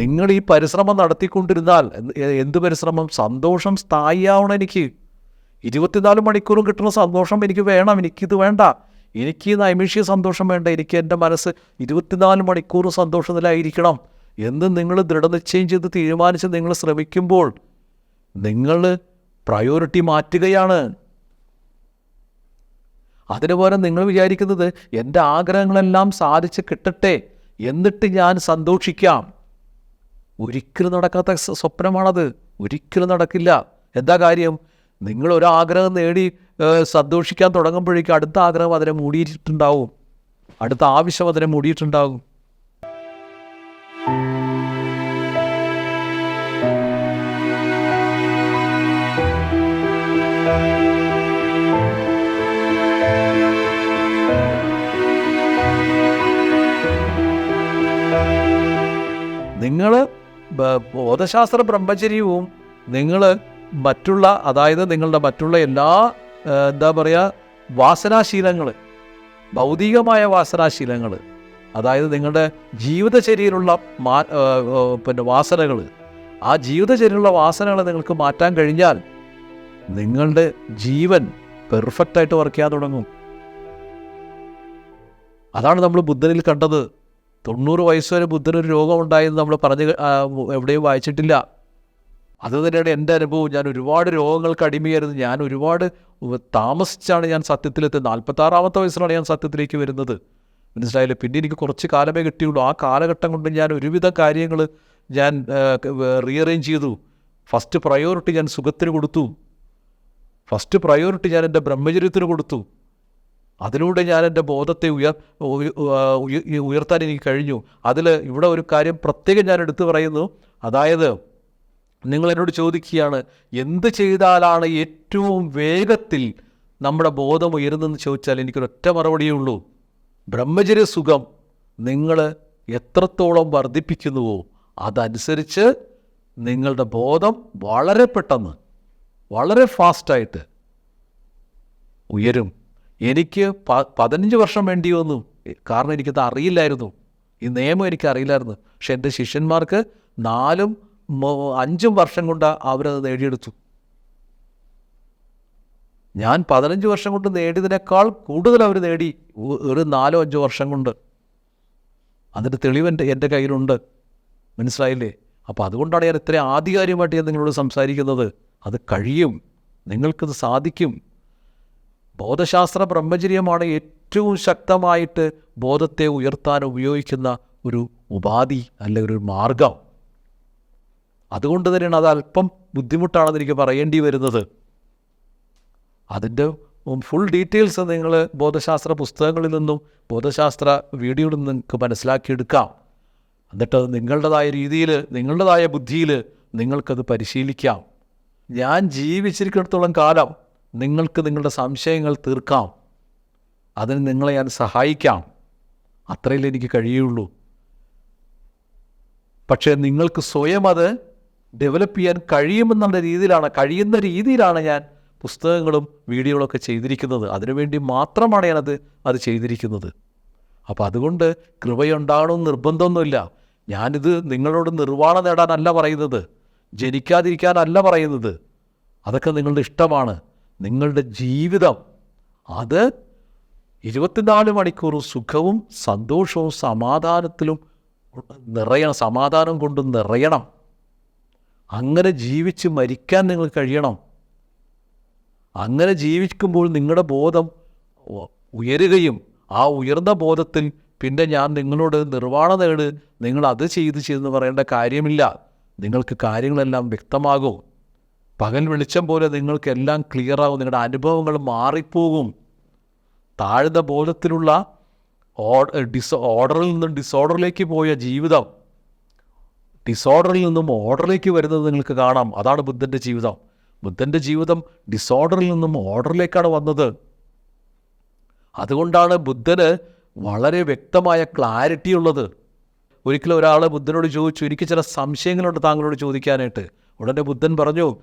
നിങ്ങൾ ഈ പരിശ്രമം നടത്തിക്കൊണ്ടിരുന്നാൽ എന്ത് പരിശ്രമം? സന്തോഷം സ്ഥായിയാവണം എനിക്ക്. ഇരുപത്തിനാല് മണിക്കൂറും കിട്ടുന്ന സന്തോഷം എനിക്ക് വേണം എനിക്കിത് വേണ്ട. എനിക്ക് നൈമിഷിക സന്തോഷം വേണ്ട. എനിക്ക് എന്റെ മനസ്സ് ഇരുപത്തിനാല് മണിക്കൂർ സന്തോഷത്തിലായിരിക്കണം എന്ന് നിങ്ങൾ ദൃഢനിശ്ചയം ചെയ്ത് തീരുമാനിച്ച് നിങ്ങൾ ശ്രമിക്കുമ്പോൾ നിങ്ങൾ പ്രയോറിറ്റി മാറ്റുകയാണ്. അതിന് പകരം നിങ്ങൾ വിചാരിക്കുന്നത് എന്റെ ആഗ്രഹങ്ങളെല്ലാം സാധിച്ച് കിട്ടട്ടെ എന്നിട്ട് ഞാൻ സന്തോഷിക്കാം. ഒരിക്കലും നടക്കാത്ത സ്വപ്നമാണത്. ഒരിക്കലും നടക്കില്ല. എന്താ കാര്യം? നിങ്ങൾ ഒരാഗ്രഹം നേടി സന്തോഷിക്കാൻ തുടങ്ങുമ്പോഴേക്കും അടുത്ത ആഗ്രഹം അതിനെ മൂടിയിട്ടുണ്ടാവും. അടുത്ത ആവശ്യം അതിനെ മൂടിയിട്ടുണ്ടാകും നിങ്ങൾ ബോധശാസ്ത്ര ബ്രഹ്മചര്യവും നിങ്ങൾ മറ്റുള്ള അതായത് നിങ്ങളുടെ മറ്റുള്ള എല്ലാ എന്താ പറയുക വാസനാശീലങ്ങൾ ഭൗതികമായ വാസനാശീലങ്ങൾ അതായത് നിങ്ങളുടെ ജീവിതചര്യയിലുള്ള മാ പിന്നെ വാസനകൾ ആ ജീവിതചര്യയിലുള്ള വാസനകൾ നിങ്ങൾക്ക് മാറ്റാൻ കഴിഞ്ഞാൽ നിങ്ങളുടെ ജീവൻ പെർഫെക്റ്റായിട്ട് വർക്ക് ചെയ്യാൻ തുടങ്ങും. അതാണ് നമ്മൾ ബുദ്ധനിൽ കണ്ടത്. തൊണ്ണൂറ് വയസ്സ് വരെ ബുദ്ധനൊരു രോഗമുണ്ടായെന്ന് നമ്മൾ പറഞ്ഞ് എവിടെയും വായിച്ചിട്ടില്ല. അത് തന്നെയാണ് എന്റെ അനുഭവം. ഞാൻ ഒരുപാട് രോഗങ്ങൾക്ക് അടിമയായിരുന്നു. ഞാൻ ഒരുപാട് താമസിച്ചാണ് ഞാൻ സത്യത്തിലെത്തുന്നത്. നാൽപ്പത്താറാമത്തെ വയസ്സിലാണ് ഞാൻ സത്യത്തിലേക്ക് വരുന്നത്. മനസ്സിലായില്ലേ? പിന്നെ എനിക്ക് കുറച്ച് കാലമേ കിട്ടിയുള്ളൂ. ആ കാലഘട്ടം കൊണ്ട് ഞാൻ ഒരുവിധ കാര്യങ്ങൾ ഞാൻ റീഅറേഞ്ച് ചെയ്തു. ഫസ്റ്റ് പ്രയോറിറ്റി ഞാൻ സുഖത്തിന് കൊടുത്തു. ഫസ്റ്റ് പ്രയോറിറ്റി ഞാൻ എന്റെ ബ്രഹ്മചര്യത്തിന് കൊടുത്തു. അതിലൂടെ ഞാൻ എന്റെ ബോധത്തെ ഉയർ ഉയ- ഉയ- ഉയർത്താൻ എനിക്ക് കഴിഞ്ഞു. അതിൽ ഇവിടെ ഒരു കാര്യം പ്രത്യേകം ഞാൻ എടുത്തു പറയുന്നു. അതായത് നിങ്ങൾ എന്നോട് ചോദിക്കുകയാണ് എന്ത് ചെയ്താലാണ് ഏറ്റവും വേഗത്തിൽ നമ്മുടെ ബോധം ഉയരുന്നതെന്ന് ചോദിച്ചാൽ എനിക്കൊരൊറ്റ മറുപടിയേ ഉള്ളൂ. ബ്രഹ്മചര്യ സുഖം നിങ്ങൾ എത്രത്തോളം വർദ്ധിപ്പിക്കുന്നുവോ അതനുസരിച്ച് നിങ്ങളുടെ ബോധം വളരെ പെട്ടെന്ന് വളരെ ഫാസ്റ്റായിട്ട് ഉയരും. എനിക്ക് പ പതിനഞ്ച് വർഷം വേണ്ടി വന്നു കാരണം എനിക്കത് അറിയില്ലായിരുന്നു. ഈ നിയമം എനിക്ക് അറിയില്ലായിരുന്നു പക്ഷെ എന്റെ ശിഷ്യന്മാർക്ക് നാലും അഞ്ചും വർഷം കൊണ്ട് അവരത് നേടിയെടുത്തു. ഞാൻ പതിനഞ്ച് വർഷം കൊണ്ട് നേടിയതിനേക്കാൾ കൂടുതൽ അവർ നേടി. ഒരു നാലോ അഞ്ചോ വർഷം കൊണ്ട്. അതിന്റെ തെളിവ് എന്റെ എന്റെ കയ്യിലുണ്ട്. മനസ്സിലായില്ലേ? അപ്പോൾ അതുകൊണ്ടാണ് ഞാൻ ഇത്രയും ആധികാരികമായിട്ട് ഞാൻ നിങ്ങളോട് സംസാരിക്കുന്നത്. അത് കഴിയും. നിങ്ങൾക്കത് സാധിക്കും. ബോധശാസ്ത്ര ബ്രഹ്മചര്യമാണ് ഏറ്റവും ശക്തമായിട്ട് ബോധത്തെ ഉയർത്താൻ ഉപയോഗിക്കുന്ന ഒരു ഉപാധി അല്ലെങ്കിൽ ഒരു മാർഗം. അതുകൊണ്ട് തന്നെയാണ് അത് അല്പം ബുദ്ധിമുട്ടാണെന്ന് എനിക്ക് പറയേണ്ടി വരുന്നത്. അതിന്റെ ഫുൾ ഡീറ്റെയിൽസ് നിങ്ങൾ ബോധശാസ്ത്ര പുസ്തകങ്ങളിൽ നിന്നും ബോധശാസ്ത്ര വീഡിയോയിൽ നിന്നും നിങ്ങൾക്ക് മനസ്സിലാക്കിയെടുക്കാം. എന്നിട്ട് നിങ്ങളുടേതായ രീതിയിൽ നിങ്ങളുടേതായ ബുദ്ധിയിൽ നിങ്ങൾക്കത് പരിശീലിക്കാം. ഞാൻ ജീവിച്ചിരിക്കുന്നിടത്തോളം കാലം നിങ്ങൾക്ക് നിങ്ങളുടെ സംശയങ്ങൾ തീർക്കാം. അതിന് നിങ്ങളെ ഞാൻ സഹായിക്കാം. അത്രയല്ലേ എനിക്ക് കഴിയുള്ളൂ. പക്ഷേ നിങ്ങൾക്ക് സ്വയം അത് ഡെവലപ്പ് ചെയ്യാൻ കഴിയുമെന്നുള്ള രീതിയിലാണ് കഴിയുന്ന രീതിയിലാണ് ഞാൻ പുസ്തകങ്ങളും വീഡിയോകളൊക്കെ ചെയ്തിരിക്കുന്നത്. അതിനുവേണ്ടി മാത്രമാണ് ഞാനത് അത് ചെയ്തിരിക്കുന്നത്. അപ്പോൾ അതുകൊണ്ട് കൃപയുണ്ടാകണമെന്ന് നിർബന്ധമൊന്നുമില്ല. ഞാനിത് നിങ്ങളോട് നിർവാണം നേടാനല്ല പറയുന്നത്. ജനിക്കാതിരിക്കാനല്ല പറയുന്നത്. അതൊക്കെ നിങ്ങളുടെ ഇഷ്ടമാണ്. നിങ്ങളുടെ ജീവിതം. അത് ഇരുപത്തിനാല് മണിക്കൂർ സുഖവും സന്തോഷവും സമാധാനത്തിലും നിറയണം. സമാധാനം കൊണ്ട് നിറയണം. അങ്ങനെ ജീവിച്ച് മരിക്കാൻ നിങ്ങൾ കഴിയണം. അങ്ങനെ ജീവിക്കുമ്പോൾ നിങ്ങളുടെ ബോധം ഉയരുകയും ആ ഉയർന്ന ബോധത്തിൽ പിന്നെ ഞാൻ നിങ്ങളോട് നിർവാണ നേട് നിങ്ങൾ അത് ചെയ്ത് ചെയ്തെന്ന് പറയേണ്ട കാര്യമില്ല. നിങ്ങൾക്ക് കാര്യങ്ങളെല്ലാം വ്യക്തമാകും. പകൽ വെളിച്ചം പോലെ നിങ്ങൾക്കെല്ലാം ക്ലിയറാകും നിങ്ങളുടെ അനുഭവങ്ങൾ മാറിപ്പോകും. താഴ്ന്ന ബോധത്തിലുള്ള ഡിസ് ഓർഡറിൽ നിന്നും ഡിസോർഡറിലേക്ക് പോയ ജീവിതം. ഡിസോർഡറിൽ നിന്നും ഓർഡറിലേക്ക് വരുന്നത് നിങ്ങൾക്ക് കാണാം. അതാണ് ബുദ്ധന്റെ ജീവിതം. ബുദ്ധന്റെ ജീവിതം ഡിസോർഡറിൽ നിന്നും ഓർഡറിലേക്കാണ് വന്നത്. അതുകൊണ്ടാണ് ബുദ്ധന് വളരെ വ്യക്തമായ ക്ലാരിറ്റി ഉള്ളത്. ഒരിക്കലും ഒരാൾ ബുദ്ധനോട് ചോദിച്ചു എനിക്ക് ചില സംശയങ്ങളുണ്ട് താങ്കളോട് ചോദിക്കാനായിട്ട്. ഉടനെ ബുദ്ധൻ പറഞ്ഞു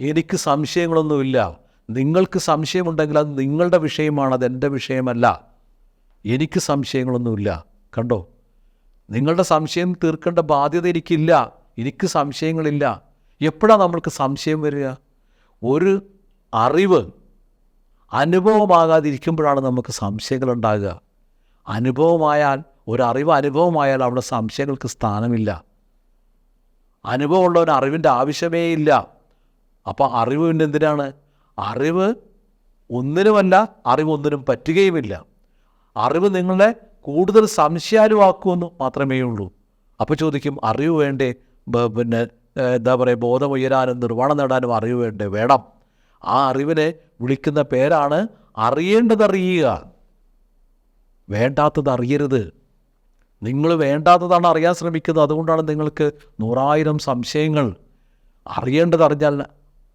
എനിക്ക് സംശയങ്ങളൊന്നുമില്ല. നിങ്ങൾക്ക് സംശയമുണ്ടെങ്കിൽ അത് നിങ്ങളുടെ വിഷയമാണ് അത് എന്റെ വിഷയമല്ല. എനിക്ക് സംശയങ്ങളൊന്നുമില്ല. കണ്ടോ? നിങ്ങളുടെ സംശയം തീർക്കേണ്ട ബാധ്യത എനിക്കില്ല. എനിക്ക് സംശയങ്ങളില്ല. എപ്പോഴാണ് നമ്മൾക്ക് സംശയം വരിക? ഒരു അറിവ് അനുഭവമാകാതിരിക്കുമ്പോഴാണ് നമുക്ക് സംശയങ്ങൾ ഉണ്ടാകുക അനുഭവമായാൽ ഒരു അറിവ് അനുഭവമായാൽ അവിടെ സംശയങ്ങൾക്ക് സ്ഥാനമില്ല. അനുഭവമുള്ളവന് അറിവിന്റെ ആവശ്യമേ ഇല്ല. അപ്പോൾ അറിവ് പിന്നെ എന്തിനാണ്? അറിവ് ഒന്നിനുമല്ല അറിവ് ഒന്നിനും പറ്റുകയുമില്ല. അറിവ് നിങ്ങളെ കൂടുതൽ സംശയാലുവാക്കുമെന്ന് മാത്രമേ ഉള്ളൂ. അപ്പോൾ ചോദിക്കും അറിവ് വേണ്ടേ? പിന്നെ എന്താ പറയുക ബോധമുയരാനും നിർവാണം നേടാനും അറിവ് വേണ്ടേ? വേണം. ആ അറിവിനെ വിളിക്കുന്ന പേരാണ് അറിയേണ്ടതറിയുക. വേണ്ടാത്തത് അറിയരുത് നിങ്ങൾ വേണ്ടാത്തതാണ് അറിയാൻ ശ്രമിക്കുന്നത്. അതുകൊണ്ടാണ് നിങ്ങൾക്ക് നൂറായിരം സംശയങ്ങൾ അറിയേണ്ടത് അറിഞ്ഞാൽ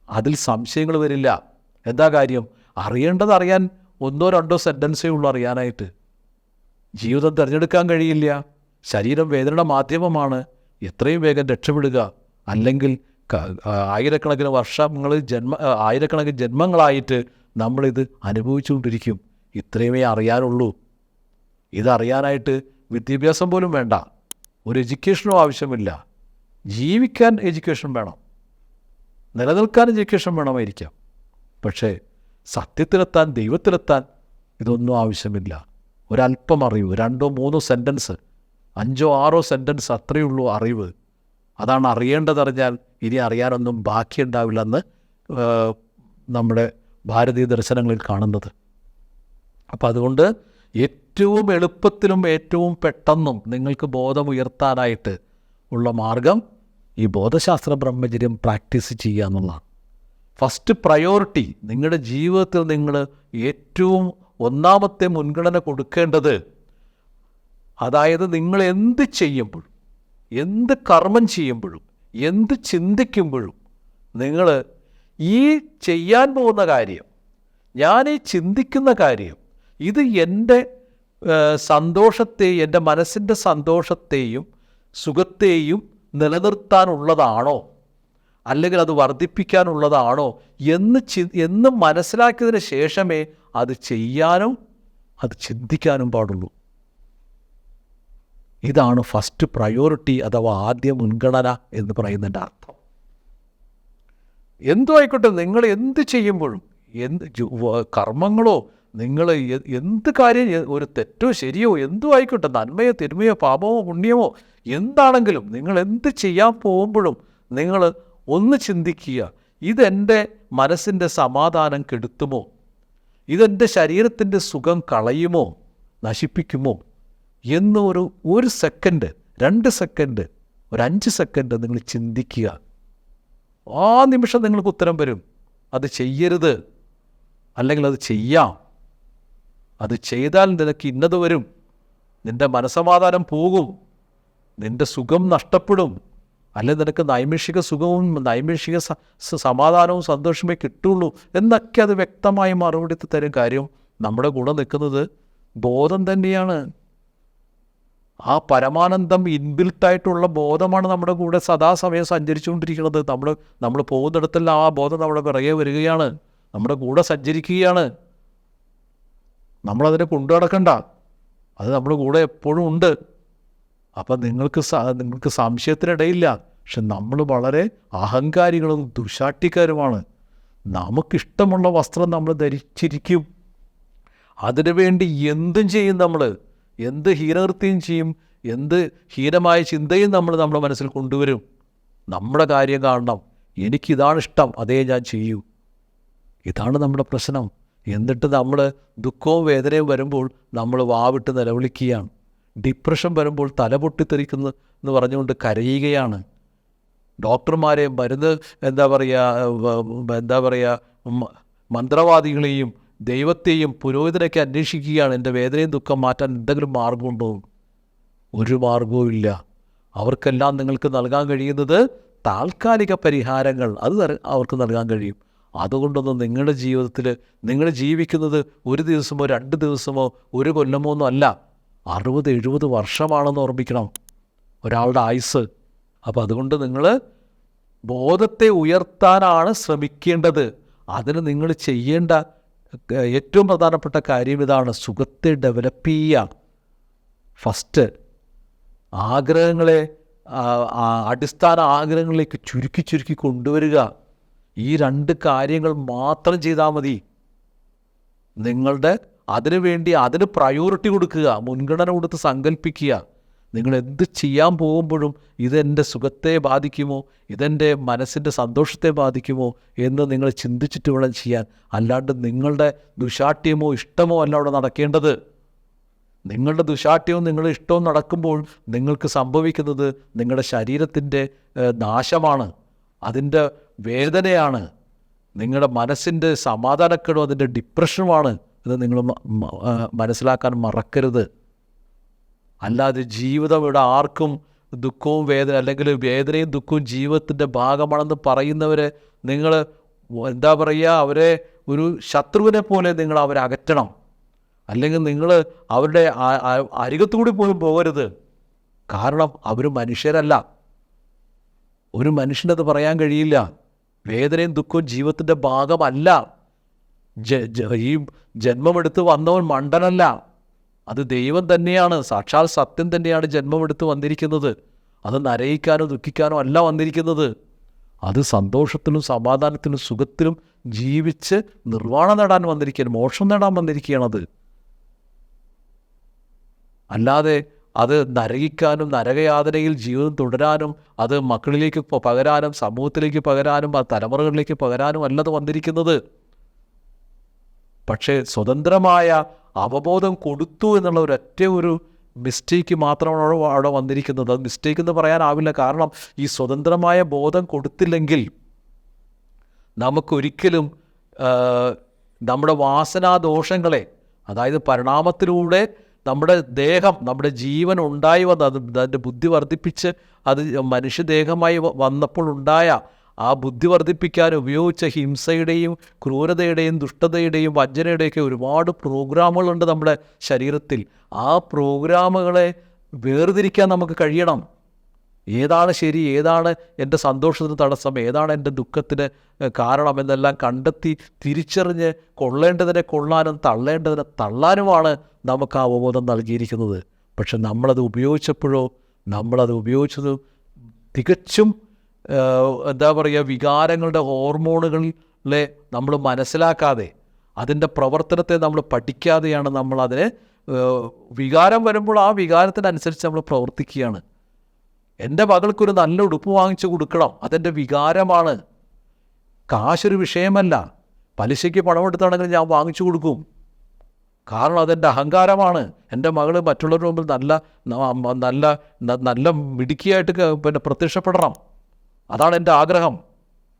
അതിൽ സംശയങ്ങൾ വരില്ല. എന്താ കാര്യം? അറിയേണ്ടത് അറിയാൻ ഒന്നോ രണ്ടോ സെന്റൻസേ ഉള്ളൂ അറിയാനായിട്ട്. ജീവിതം തിരഞ്ഞെടുക്കാൻ കഴിയില്ല. ശരീരം വേദനയുടെ മാധ്യമമാണ്. എത്രയും വേഗം രക്ഷപ്പെടുക. അല്ലെങ്കിൽ ആയിരക്കണക്കിന് വർഷങ്ങൾ ജന്മ ആയിരക്കണക്കിന് ജന്മങ്ങളായിട്ട് നമ്മളിത് അനുഭവിച്ചുകൊണ്ടിരിക്കും. ഇത്രയുമേ അറിയാനുള്ളൂ. ഇതറിയാനായിട്ട് വിദ്യാഭ്യാസം പോലും വേണ്ട. ഒരു എഡ്യൂക്കേഷനും ആവശ്യമില്ല. ജീവിക്കാൻ എഡ്യൂക്കേഷൻ വേണം. നിലനിൽക്കാൻ എഡ്യൂക്കേഷൻ വേണമായിരിക്കാം. പക്ഷേ സത്യത്തിലെത്താൻ ദൈവത്തിലെത്താൻ ഇതൊന്നും ആവശ്യമില്ല. ഒരല്പം അറിവ് രണ്ടോ മൂന്നോ സെന്റൻസ് അഞ്ചോ ആറോ സെന്റൻസ് അത്രയേ ഉള്ളൂ അറിവ്. അതാണ് അറിയേണ്ടതറിഞ്ഞാൽ ഇനി അറിയാനൊന്നും ബാക്കിയുണ്ടാവില്ലെന്ന് നമ്മുടെ ഭാരതീയ ദർശനങ്ങളിൽ കാണുന്നത്. അപ്പം അതുകൊണ്ട് ഏറ്റവും എളുപ്പത്തിലും ഏറ്റവും പെട്ടെന്നും നിങ്ങൾക്ക് ബോധമുയർത്താനായിട്ട് ഉള്ള മാർഗം ഈ ബോധശാസ്ത്ര ബ്രഹ്മചര്യം പ്രാക്ടീസ് ചെയ്യുക എന്നുള്ളതാണ്. ഫസ്റ്റ് പ്രയോറിറ്റി നിങ്ങളുടെ ജീവിതത്തിൽ നിങ്ങൾ ഏറ്റവും ഒന്നാമത്തെ മുൻഗണന കൊടുക്കേണ്ടത് അതായത് നിങ്ങൾ എന്ത് ചെയ്യുമ്പോഴും എന്ത് കർമ്മം ചെയ്യുമ്പോഴും എന്ത് ചിന്തിക്കുമ്പോഴും നിങ്ങൾ ഈ ചെയ്യാൻ പോകുന്ന കാര്യം ഞാൻ ഈ ചിന്തിക്കുന്ന കാര്യം ഇത് എന്റെ സന്തോഷത്തെ എന്റെ മനസ്സിന്റെ സന്തോഷത്തെയും സുഖത്തെയും നിലനിർത്താനുള്ളതാണോ? അല്ലെങ്കിൽ അത് വർദ്ധിപ്പിക്കാനുള്ളതാണോ? എന്ന് ചി എന്ന് മനസ്സിലാക്കിയതിന് ശേഷമേ അത് ചെയ്യാനും അത് ചിന്തിക്കാനും പാടുള്ളൂ. ഇതാണ് ഫസ്റ്റ് പ്രയോറിറ്റി അഥവാ ആദ്യ മുൻഗണന എന്ന് പറയുന്നതിന്റെ അർത്ഥം. എന്തോ ആയിക്കോട്ടെ നിങ്ങൾ എന്ത് ചെയ്യുമ്പോഴും എന്ത് കർമ്മങ്ങളോ നിങ്ങൾ എന്ത് കാര്യം ഒരു തെറ്റോ ശരിയോ എന്തോ ആയിക്കോട്ടെ. നന്മയോ തിന്മയോ പാപമോ പുണ്യമോ എന്താണെങ്കിലും നിങ്ങൾ എന്ത് ചെയ്യാൻ പോകുമ്പോഴും നിങ്ങൾ ഒന്ന് ചിന്തിക്കുക ഇതെന്റെ മനസ്സിന്റെ സമാധാനം കെടുത്തുമോ? ഇതെന്റെ ശരീരത്തിന്റെ സുഖം കളയുമോ? നശിപ്പിക്കുമോ? എന്നൊരു ഒരു സെക്കൻഡ് രണ്ട് സെക്കൻഡ് ഒരു അഞ്ച് സെക്കൻഡ് നിങ്ങൾ ചിന്തിക്കുക. ആ നിമിഷം നിങ്ങൾക്ക് ഉത്തരം വരും. അത് ചെയ്യരുത്. അല്ലെങ്കിൽ അത് ചെയ്യാം. അത് ചെയ്താൽ നിനക്ക് ഇന്നത് വരും. നിന്റെ മനസമാധാനം പോകും. നിന്റെ സുഖം നഷ്ടപ്പെടും. അല്ലെ നിനക്ക് നൈമിഷിക സുഖവും നൈമിഷിക സമാധാനവും സന്തോഷമേ കിട്ടുള്ളൂ എന്നൊക്കെ അത് വ്യക്തമായി മറുപടി തരും കാര്യം. നമ്മുടെ കൂടെ നിൽക്കുന്നത് ബോധം തന്നെയാണ്. ആ പരമാനന്ദം ഇൻബിൽട്ടായിട്ടുള്ള ബോധമാണ് നമ്മുടെ കൂടെ സദാസമയം സഞ്ചരിച്ചുകൊണ്ടിരിക്കുന്നത്. നമ്മൾ നമ്മൾ പോകുന്നിടത്തെല്ലാം ആ ബോധം നമ്മുടെ പിറകെ വരികയാണ്. നമ്മുടെ കൂടെ സഞ്ചരിക്കുകയാണ്. നമ്മളതിനെ കൊണ്ടു നടക്കണ്ട. അത് നമ്മൾ കൂടെ എപ്പോഴും ഉണ്ട്. അപ്പം നിങ്ങൾക്ക് നിങ്ങൾക്ക് സംശയത്തിനിടയില്ല. പക്ഷെ നമ്മൾ വളരെ അഹങ്കാരികളും ദുശാട്ടിക്കാരുമാണ് നമുക്കിഷ്ടമുള്ള വസ്ത്രം നമ്മൾ ധരിച്ചിരിക്കും. അതിനുവേണ്ടി എന്തും ചെയ്യും നമ്മൾ എന്ത് ഹീനകൃത്യം ചെയ്യും എന്ത് ഹീനമായ ചിന്തയും നമ്മൾ നമ്മുടെ മനസ്സിൽ കൊണ്ടുവരും. നമ്മുടെ കാര്യം കാണണം. എനിക്കിതാണ് ഇഷ്ടം. അതേ ഞാൻ ചെയ്യൂ. ഇതാണ് നമ്മുടെ പ്രശ്നം. എന്നിട്ട് നമ്മൾ ദുഃഖവും വേദനയും വരുമ്പോൾ നമ്മൾ വാവിട്ട് നിലവിളിക്കുകയാണ്. ഡിപ്രഷൻ വരുമ്പോൾ തല പൊട്ടിത്തെറിക്കുന്നു എന്ന് പറഞ്ഞുകൊണ്ട് കരയുകയാണ്. ഡോക്ടർമാരെ മരുന്ന് എന്താ പറയുക എന്താ പറയുക മന്ത്രവാദികളെയും ദൈവത്തെയും പുരോഹിതനൊക്കെ അന്വേഷിക്കുകയാണ്. എന്റെ വേദനയും ദുഃഖം മാറ്റാൻ എന്തെങ്കിലും മാർഗമുണ്ടോ ഒരു മാർഗവും ഇല്ല. അവർക്കെല്ലാം നിങ്ങൾക്ക് നൽകാൻ കഴിയുന്നത് താൽക്കാലിക പരിഹാരങ്ങൾ. അത് അവർക്ക് നൽകാൻ കഴിയും. അതുകൊണ്ടൊന്നും നിങ്ങളുടെ ജീവിതത്തിൽ നിങ്ങൾ ജീവിക്കുന്നത് ഒരു ദിവസമോ രണ്ട് ദിവസമോ ഒരു കൊല്ലമോ ഒന്നും അല്ല. അറുപത് എഴുപത് വർഷമാണെന്ന് ഓർമ്മിക്കണം. ഒരാളുടെ ആയുസ് അപ്പോൾ അതുകൊണ്ട് നിങ്ങൾ ബോധത്തെ ഉയർത്താനാണ് ശ്രമിക്കേണ്ടത്. അതിന് നിങ്ങൾ ചെയ്യേണ്ട ഏറ്റവും പ്രധാനപ്പെട്ട കാര്യം ഇതാണ്. സുഖത്തെ ഡെവലപ്പ് ചെയ്യുക. ഫസ്റ്റ് ആഗ്രഹങ്ങളെ അടിസ്ഥാന ആഗ്രഹങ്ങളിലേക്ക് ചുരുക്കി ചുരുക്കി കൊണ്ടുവരിക. ഈ രണ്ട് കാര്യങ്ങൾ മാത്രം ചെയ്താൽ മതി. നിങ്ങളുടെ അതിനു വേണ്ടി അതിന് പ്രയോറിറ്റി കൊടുക്കുക മുൻഗണന കൊടുത്ത് സങ്കല്പിക്കുക നിങ്ങൾ എന്ത് ചെയ്യാൻ പോകുമ്പോഴും ഇതെന്റെ സുഖത്തെ ബാധിക്കുമോ? ഇതെന്റെ മനസ്സിന്റെ സന്തോഷത്തെ ബാധിക്കുമോ? എന്ന് നിങ്ങൾ ചിന്തിച്ചിട്ട് വേണം ചെയ്യാൻ. അല്ലാണ്ട് നിങ്ങളുടെ ദുശാഠ്യമോ ഇഷ്ടമോ അല്ല അവിടെ നടക്കേണ്ടത്. നിങ്ങളുടെ ദുശാഠ്യവും നിങ്ങളുടെ ഇഷ്ടവും നടക്കുമ്പോൾ നിങ്ങൾക്ക് സംഭവിക്കുന്നത് നിങ്ങളുടെ ശരീരത്തിന്റെ നാശമാണ്. അതിന്റെ വേദനയാണ്. നിങ്ങളുടെ മനസ്സിന്റെ സമാധാനക്കേടും അതിന്റെ ഡിപ്രഷനുമാണ് ഇത് നിങ്ങൾ മനസ്സിലാക്കാൻ മറക്കരുത്. അല്ലാതെ ജീവിതം ഇവിടെ ആർക്കും ദുഃഖവും വേദന അല്ലെങ്കിൽ വേദനയും ദുഃഖവും ജീവിതത്തിന്റെ ഭാഗമാണെന്ന് പറയുന്നവരെ നിങ്ങൾ എന്താ പറയുക അവരെ ഒരു ശത്രുവിനെ പോലെ നിങ്ങൾ അവരെ അകറ്റണം. അല്ലെങ്കിൽ നിങ്ങൾ അവരുടെ അരികത്തുകൂടി പോലും പോകരുത്. കാരണം അവർ മനുഷ്യരല്ല. ഒരു മനുഷ്യനത് പറയാൻ കഴിയില്ല. വേദനയും ദുഃഖവും ജീവിതത്തിന്റെ ഭാഗമല്ല. ഈ ജന്മമെടുത്ത് വന്നവൻ മണ്ടനല്ല. അത് ദൈവം തന്നെയാണ്. സാക്ഷാൽ സത്യം തന്നെയാണ് ജന്മമെടുത്ത് വന്നിരിക്കുന്നത്. അത് നരയിക്കാനോ ദുഃഖിക്കാനോ അല്ല വന്നിരിക്കുന്നത്. അത് സന്തോഷത്തിലും സമാധാനത്തിലും സുഖത്തിലും ജീവിച്ച് നിർവാണം നേടാൻ വന്നിരിക്കുകയാണ് മോക്ഷം നേടാൻ വന്നിരിക്കുകയാണത്. അല്ലാതെ അത് നരകിക്കാനും നരകയാതനയിൽ ജീവിതം തുടരാനും അത് മക്കളിലേക്ക് പകരാനും സമൂഹത്തിലേക്ക് പകരാനും ആ തലമുറകളിലേക്ക് പകരാനും അല്ലത് വന്നിരിക്കുന്നത്. പക്ഷേ സ്വതന്ത്രമായ അവബോധം കൊടുത്തു എന്നുള്ള ഒരൊറ്റ ഒരു മിസ്റ്റേക്ക് മാത്രമാണ് അവിടെ വന്നിരിക്കുന്നത്. അത് മിസ്റ്റേക്ക് എന്ന് പറയാനാവില്ല. കാരണം ഈ സ്വതന്ത്രമായ ബോധം കൊടുത്തില്ലെങ്കിൽ നമുക്കൊരിക്കലും നമ്മുടെ വാസനാദോഷങ്ങളെ അതായത് പരിണാമത്തിലൂടെ നമ്മുടെ ദേഹം നമ്മുടെ ജീവൻ ഉണ്ടായി വന്ന അത് അതിന്റെ ബുദ്ധി വർദ്ധിപ്പിച്ച് അത് മനുഷ്യദേഹമായി വന്നപ്പോൾ ഉണ്ടായ ആ ബുദ്ധി വർദ്ധിപ്പിക്കാൻ ഉപയോഗിച്ച ഹിംസയുടെയും ക്രൂരതയുടെയും ദുഷ്ടതയുടെയും വഞ്ചനയുടെയൊക്കെ ഒരുപാട് പ്രോഗ്രാമുകളുണ്ട് നമ്മുടെ ശരീരത്തിൽ. ആ പ്രോഗ്രാമുകളെ വേർതിരിക്കാൻ നമുക്ക് കഴിയണം. ഏതാണ് ശരി ഏതാണ് എന്റെ സന്തോഷത്തിന് തടസ്സം ഏതാണ് എന്റെ ദുഃഖത്തിന് കാരണം എന്നെല്ലാം കണ്ടെത്തി തിരിച്ചറിഞ്ഞ് കൊള്ളേണ്ടതിനെ കൊള്ളാനും തള്ളേണ്ടതിനെ തള്ളാനുമാണ് നമുക്ക് ആ അവബോധം നൽകിയിരിക്കുന്നത്. പക്ഷെ നമ്മളത് ഉപയോഗിച്ചപ്പോഴോ നമ്മളത് ഉപയോഗിച്ചത് തികച്ചും എന്താ പറയുക വികാരങ്ങളുടെ ഹോർമോണുകളിലെ നമ്മൾ മനസ്സിലാക്കാതെ അതിന്റെ പ്രവർത്തനത്തെ നമ്മൾ പഠിക്കാതെയാണ് നമ്മളതിനെ വികാരം വരുമ്പോൾ ആ വികാരത്തിനനുസരിച്ച് നമ്മൾ പ്രവർത്തിക്കുകയാണ്. എന്റെ മകൾക്കൊരു നല്ല ഉടുപ്പ് വാങ്ങിച്ചു കൊടുക്കണം അതെന്റെ വികാരമാണ്. കാശൊരു വിഷയമല്ല. പലിശയ്ക്ക് പണമെടുത്താണെങ്കിൽ ഞാൻ വാങ്ങിച്ചു കൊടുക്കും. കാരണം അതെന്റെ അഹങ്കാരമാണ്. എന്റെ മകൾ മറ്റുള്ളവരുടെ മുമ്പിൽ നല്ല നല്ല നല്ല മിടുക്കിയായിട്ട് പിന്നെ പ്രത്യക്ഷപ്പെടണം. അതാണ് എന്റെ ആഗ്രഹം.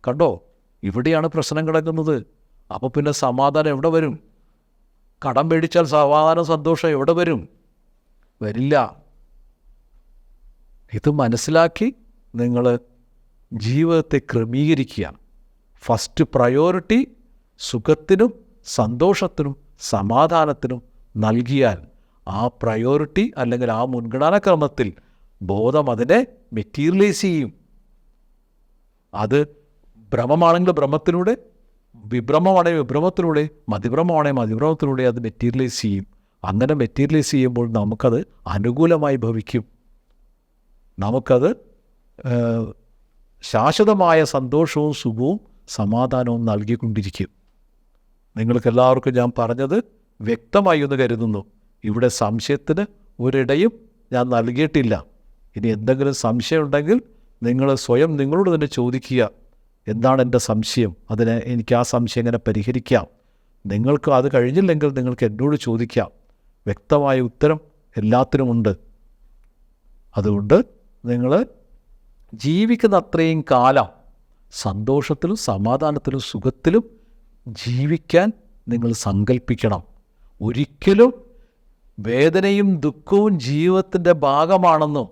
കണ്ടോ? ഇവിടെയാണ് പ്രശ്നം കിടക്കുന്നത്. അപ്പോൾ പിന്നെ സമാധാനം എവിടെ വരും? കടം മേടിച്ചാൽ സമാധാനം സന്തോഷം എവിടെ വരും? വരില്ല. ഇത് മനസ്സിലാക്കി നിങ്ങൾ ജീവിതത്തെ ക്രമീകരിക്കുക ഫസ്റ്റ് പ്രയോറിറ്റി സുഖത്തിനും സന്തോഷത്തിനും സമാധാനത്തിനും നൽകിയാൽ ആ പ്രയോറിറ്റി അല്ലെങ്കിൽ ആ മുൻഗണനാക്രമത്തിൽ ബോധം അതിനെ മെറ്റീരിയലൈസ് ചെയ്യും. അത് ഭ്രമമാണെങ്കിൽ ഭ്രമത്തിലൂടെ വിഭ്രമമാണെങ്കിൽ വിഭ്രമത്തിലൂടെ മതിഭ്രമമാണെങ്കിൽ മതിഭ്രമത്തിലൂടെ അത് മെറ്റീരിയലൈസ് ചെയ്യും. അങ്ങനെ മെറ്റീരിയലൈസ് ചെയ്യുമ്പോൾ നമുക്കത് അനുകൂലമായി ഭവിക്കും. നമുക്കത് ശാശ്വതമായ സന്തോഷവും സുഖവും സമാധാനവും നൽകിക്കൊണ്ടിരിക്കും. നിങ്ങൾക്ക് എല്ലാവർക്കും ഞാൻ പറഞ്ഞത് വ്യക്തമായി എന്ന് കരുതുന്നു. ഇവിടെ സംശയത്തിന് ഒരിടയും ഞാൻ നൽകിയിട്ടില്ല. ഇനി എന്തെങ്കിലും സംശയം ഉണ്ടെങ്കിൽ നിങ്ങൾ സ്വയം നിങ്ങളോട് തന്നെ ചോദിക്കുക. എന്താണ് എന്റെ സംശയം? അതിനെ എനിക്ക് ആ സംശയം എങ്ങനെ പരിഹരിക്കാം? നിങ്ങൾക്ക് അത് കഴിഞ്ഞില്ലെങ്കിൽ നിങ്ങൾക്ക് എന്നോട് ചോദിക്കാം. വ്യക്തമായ ഉത്തരം എല്ലാത്തിനുമുണ്ട്. അതുകൊണ്ട് നിങ്ങൾ ജീവിക്കുന്ന അത്രയും കാലം സന്തോഷത്തിലും സമാധാനത്തിലും സുഖത്തിലും ജീവിക്കാൻ നിങ്ങൾ സങ്കല്പിക്കണം ഒരിക്കലും വേദനയും ദുഃഖവും ജീവിതത്തിന്റെ ഭാഗമാണെന്നും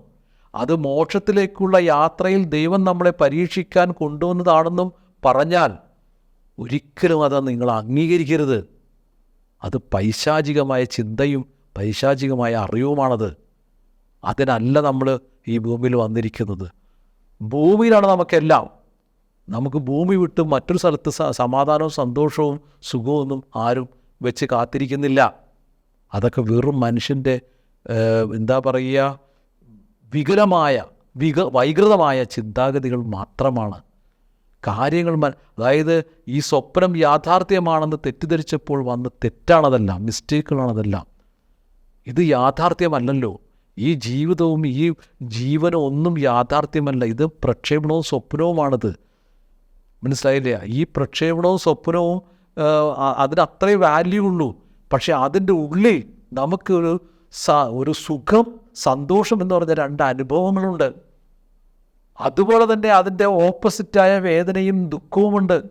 അത് മോക്ഷത്തിലേക്കുള്ള യാത്രയിൽ ദൈവം നമ്മളെ പരീക്ഷിക്കാൻ കൊണ്ടുവന്നതാണെന്നും പറഞ്ഞാൽ ഒരിക്കലും അത് നിങ്ങൾ അംഗീകരിക്കരുത്. അത് പൈശാചികമായ ചിന്തയും പൈശാചികമായ അറിവുമാണത്. അതിനല്ല നമ്മൾ ഈ ഭൂമിയിൽ വന്നിരിക്കുന്നത്. ഭൂമിയിലാണ് നമുക്കെല്ലാം നമുക്ക് ഭൂമി വിട്ട് മറ്റൊരു സ്ഥലത്ത് സമാധാനവും സന്തോഷവും സുഖമൊന്നും ആരും വെച്ച് കാത്തിരിക്കുന്നില്ല. അതൊക്കെ വെറും മനുഷ്യന്റെ എന്താ പറയുക വികലമായ വിക വൈകൃതമായ ചിന്താഗതികൾ മാത്രമാണ്. കാര്യങ്ങൾ അതായത് ഈ സ്വപ്നം യാഥാർത്ഥ്യമാണെന്ന് തെറ്റിദ്ധരിച്ചപ്പോൾ വന്ന് തെറ്റാണതെല്ലാം മിസ്റ്റേക്കുകളാണതെല്ലാം. ഇത് യാഥാർത്ഥ്യമല്ലല്ലോ. ഈ ജീവിതവും ഈ ജീവനും ഒന്നും യാഥാർത്ഥ്യമല്ല. ഇത് പ്രക്ഷേപണവും സ്വപ്നവുമാണിത്. മനസ്സിലായില്ലേ? ഈ പ്രക്ഷേപണവും സ്വപ്നവും അതിന് അത്രേ വാല്യൂ ഉള്ളൂ. പക്ഷെ അതിന്റെ ഉള്ളിൽ നമുക്കൊരു സ ഒരു സുഖം സന്തോഷം എന്ന് പറഞ്ഞ രണ്ട് അനുഭവങ്ങളുണ്ട്. അതുപോലെ തന്നെ അതിന്റെ ഓപ്പോസിറ്റായ വേദനയും ദുഃഖവുമുണ്ട്.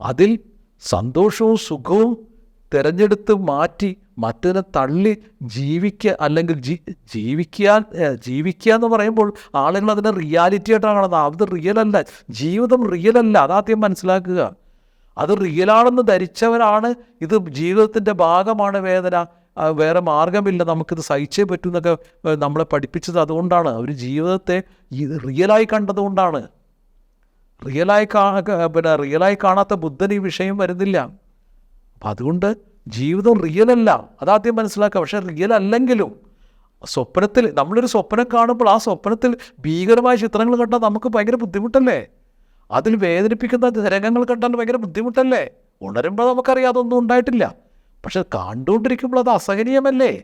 അതിൽ സന്തോഷവും സുഖവും തിരഞ്ഞെടുത്ത് മാറ്റി മറ്റതിനെ തള്ളി ജീവിക്കുക അല്ലെങ്കിൽ ജീ ജീവിക്കാൻ ജീവിക്കുക എന്ന് പറയുമ്പോൾ ആളുകൾ അതിനെ റിയാലിറ്റി ആയിട്ടാണ് കാണുന്നത്. അത് റിയൽ അല്ല. ജീവിതം റിയൽ അല്ല. അതാദ്യം മനസ്സിലാക്കുക. അത് റിയലാണെന്ന് ധരിച്ചവരാണ്. ഇത് ജീവിതത്തിന്റെ ഭാഗമാണ് വേദന. വേറെ മാർഗമില്ല. നമുക്കിത് സഹിച്ചേ പറ്റൂ എന്നൊക്കെ നമ്മളെ പഠിപ്പിച്ചത് അതുകൊണ്ടാണ്. അവർ ജീവിതത്തെ റിയലായി കണ്ടതുകൊണ്ടാണ് റിയലായി കാ പിന്നെ റിയലായി കാണാത്ത ബുദ്ധൻ ഈ വിഷയം വരുന്നില്ല. അപ്പം അതുകൊണ്ട് ജീവിതം റിയൽ അല്ല. അതാദ്യം മനസ്സിലാക്കുക. പക്ഷേ റിയൽ അല്ലെങ്കിലും സ്വപ്നത്തിൽ നമ്മളൊരു സ്വപ്നം കാണുമ്പോൾ ആ സ്വപ്നത്തിൽ ഭീകരമായ ചിത്രങ്ങൾ കണ്ടാൽ നമുക്ക് ഭയങ്കര ബുദ്ധിമുട്ടല്ലേ? അതിൽ വേദനിപ്പിക്കുന്ന രംഗങ്ങൾ കണ്ടാൽ ഭയങ്കര ബുദ്ധിമുട്ടല്ലേ? ഉണരുമ്പോൾ നമുക്കറിയാം അതൊന്നും ഉണ്ടായിട്ടില്ല. പക്ഷെ കണ്ടുകൊണ്ടിരിക്കുമ്പോൾ അത് അസഹനീയമല്ലേ?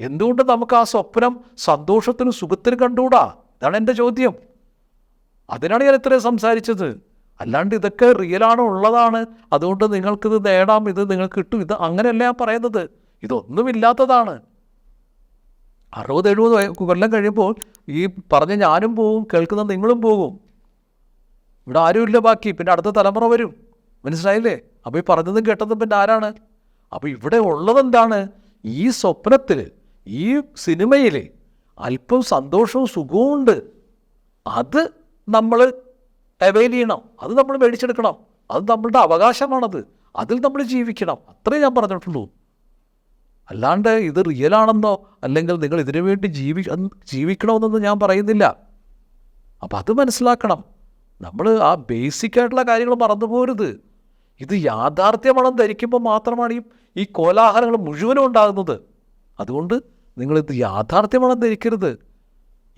എന്തുകൊണ്ട് നമുക്ക് ആ സ്വപ്നം സന്തോഷത്തിനും സുഖത്തിനും കണ്ടുകൂടാ? ഇതാണ് എന്റെ ചോദ്യം. അതിനാണ് ഞാൻ ഇത്രയും സംസാരിച്ചത്. അല്ലാണ്ട് ഇതൊക്കെ റിയലാണോ ഉള്ളതാണ്. അതുകൊണ്ട് നിങ്ങൾക്കിത് നേടാം ഇത് നിങ്ങൾക്ക് കിട്ടും. ഇത് അങ്ങനെയല്ല ഞാൻ പറയുന്നത്. ഇതൊന്നുമില്ലാത്തതാണ്. അറുപത് എഴുപത് കൊല്ലം കഴിയുമ്പോൾ ഈ പറഞ്ഞ ഞാനും പോകും കേൾക്കുന്ന നിങ്ങളും പോകും. ഇവിടെ ആരുമില്ല ബാക്കി. പിന്നെ അടുത്ത തലമുറ വരും. മനസ്സിലായില്ലേ? അപ്പോൾ ഈ പറഞ്ഞതും കേട്ടതും പിന്നെ ആരാണ്? അപ്പോൾ ഇവിടെ ഉള്ളതെന്താണ് ഈ സ്വപ്നത്തിൽ ഈ സിനിമയിൽ അല്പം സന്തോഷവും സുഖവും ഉണ്ട്. അത് നമ്മൾ അവൈൽ ചെയ്യണം. അത് നമ്മൾ മേടിച്ചെടുക്കണം. അത് നമ്മളുടെ അവകാശമാണത്. അതിൽ നമ്മൾ ജീവിക്കണം. അത്രേ ഞാൻ പറഞ്ഞിട്ടുള്ളൂ. അല്ലാണ്ട് ഇത് റിയൽ റിയലാണെന്നോ അല്ലെങ്കിൽ നിങ്ങൾ ഇതിനു വേണ്ടി ജീവി ജീവിക്കണമെന്നൊന്നും ഞാൻ പറയുന്നില്ല. അപ്പം അത് മനസ്സിലാക്കണം. നമ്മൾ ആ ബേസിക് ആയിട്ടുള്ള കാര്യങ്ങൾ മറന്നു പോരുത് ഇത് യാഥാർത്ഥ്യമാണെന്ന് ധരിക്കുമ്പോൾ മാത്രമാണ് ഈ ഈ കോലാഹലങ്ങൾ മുഴുവനും ഉണ്ടാകുന്നത്. അതുകൊണ്ട് നിങ്ങളിത് യാഥാർത്ഥ്യമാണെന്ന് ധരിക്കരുത്.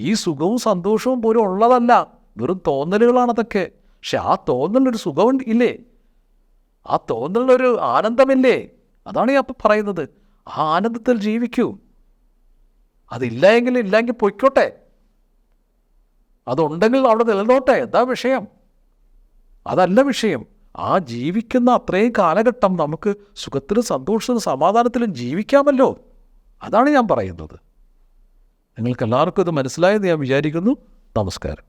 ഈ സുഖവും സന്തോഷവും പോലും ഉള്ളതല്ല. വെറും തോന്നലുകളാണതൊക്കെ. പക്ഷെ ആ തോന്നലിനൊരു സുഖം ഇല്ലേ? ആ തോന്നലിനൊരു ആനന്ദമില്ലേ? അതാണ് ഞാൻ പറയുന്നത്. ആ ആനന്ദത്തിൽ ജീവിക്കൂ. അതില്ല എങ്കിൽ ഇല്ലെങ്കിൽ പൊയ്ക്കോട്ടെ. അതുണ്ടെങ്കിൽ അവിടെ നിലനിന്നോട്ടെ. എന്താ വിഷയം. അതല്ല വിഷയം. ആ ജീവിക്കുന്ന അത്രയും കാലഘട്ടം നമുക്ക് സുഖത്തിലും സന്തോഷത്തിലും സമാധാനത്തിലും ജീവിക്കാമല്ലോ. അതാണ് ഞാൻ പറയുന്നത്. നിങ്ങൾക്കെല്ലാവർക്കും ഇത് മനസ്സിലായെന്ന് ഞാൻ വിചാരിക്കുന്നു. നമസ്കാരം.